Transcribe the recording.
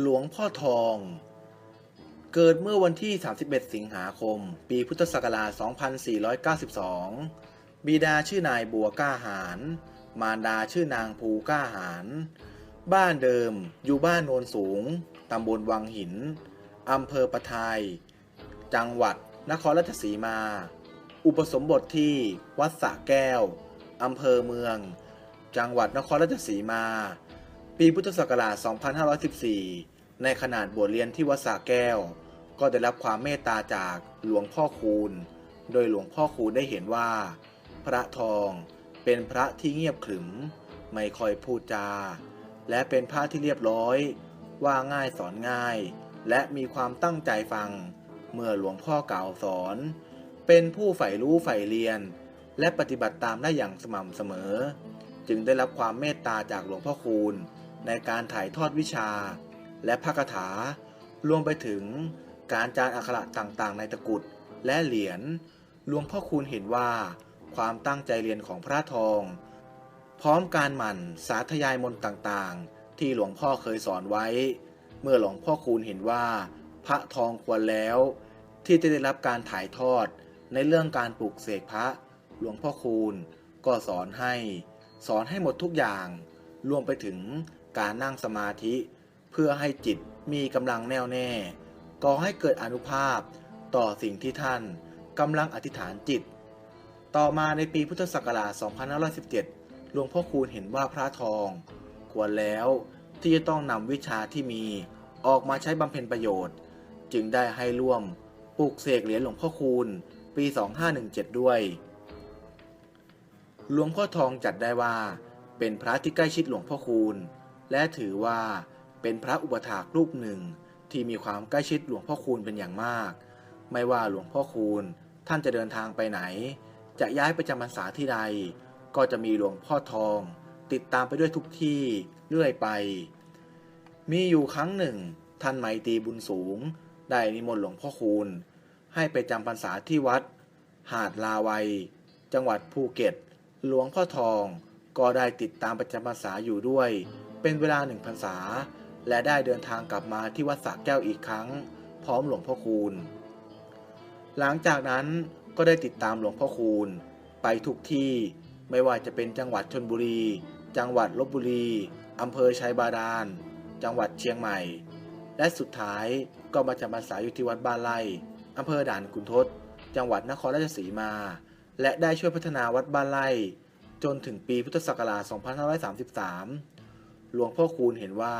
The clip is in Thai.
หลวงพ่อทอง เกิดเมื่อวันที่ 31 สิงหาคม ปีพุทธศักราช 2492 บิดาชื่อนายบัวก้าหาร มารดาชื่อนางภูก้าหาร บ้านเดิมอยู่บ้านโนนสูง ตำบลวังหิน อำเภอปะทาย จังหวัดนครราชสีมา อุปสมบทที่วัดสะแก้ว อำเภอเมือง จังหวัดนครราชสีมา ปีพุทธศักราช 2514 ในขนาดบวชเรียนที่วัดสระแก้ว ก็ได้รับความเมตตาจากหลวงพ่อคูณ โดยหลวงพ่อคูณได้เห็นว่า พระทองเป็นพระที่เงียบขรึม ไม่ค่อยพูดจา และเป็นพระที่เรียบร้อย ว่าง่ายสอนง่าย และมีความตั้งใจฟัง เมื่อหลวงพ่อกล่าวสอน เป็นผู้ใฝ่รู้ใฝ่เรียน และปฏิบัติตามได้อย่างสม่ำเสมอ จึงได้รับความเมตตาจากหลวงพ่อคูณ ในการถ่ายทอดวิชา และพระคาถารวมไปถึงการจารอักขระต่างๆ ในตะกุดและเหรียญหลวงพ่อคูณเห็นว่า ความตั้งใจเรียนของพระทอง พร้อมการหมั่นสาธยายมนต์ต่างๆ ที่หลวงพ่อเคยสอนไว้ เมื่อหลวงพ่อคูณเห็นว่า พระทองควรแล้ว ที่จะได้รับการถ่ายทอดในเรื่องการปลูกเสกพระ หลวงพ่อคูณก็สอนให้ สอนให้หมดทุกอย่าง รวมไปถึง การนั่งสมาธิ เพื่อให้จิตมีกำลังแน่วแน่ก่อให้เกิดอนุภาพต่อสิ่งที่ท่านกำลังอธิษฐานจิต ต่อมาในปีพุทธศักราช 2517 หลวงพ่อคูณเห็นว่าพระทอง ควรแล้วที่จะต้องนำวิชาที่มีออกมาใช้บำเพ็ญประโยชน์ จึงได้ให้ร่วมปลูกเสกเหรียญหลวงพ่อคูณปี 2517 ด้วย หลวงพ่อทองจัดได้ว่าเป็นพระที่ใกล้ชิดหลวงพ่อคูณ และถือว่าเป็นพระอุปถากรูปหนึ่งที่มีความใกล้ชิดหลวงพ่อคูณเป็นอย่างมาก ไม่ว่าหลวงพ่อคูณท่านจะเดินทางไปไหน จะย้ายไปจำพรรษาที่ใด ก็จะมีหลวงพ่อทอง ติดตามไปด้วยทุกที่เรื่อยไป มีอยู่ครั้งหนึ่ง ท่านไมตรีบุญสูง ได้นิมนต์หลวงพ่อคูณ ให้ไปจำพรรษาที่วัด หาดลาวัย จังหวัดภูเก็ต หลวงพ่อทองก็ได้ติดตามประจำพรรษาอยู่ด้วย เป็นเวลาหนึ่งพรรษา และได้เดินทางกลับมาที่วัดสระแก้วอีกครั้ง พร้อมหลวงพ่อคูณ หลังจากนั้นก็ได้ติดตามหลวงพ่อคูณ ไปทุกที่ไม่ว่าจะเป็นจังหวัดชนบุรี จังหวัดลบบุรีอำเภอชัยบาดาล จังหวัดเชียงใหม่ และสุดท้ายก็มาจำพรรษาอยู่ที่วัดบ้านไร่อำเภอด่านขุนทดจังหวัดนครราชสีมา และได้ช่วยพัฒนาวัดบ้านไร่จนถึงปีพุทธศักราช 2533 หลวงพ่อคูณเห็นว่า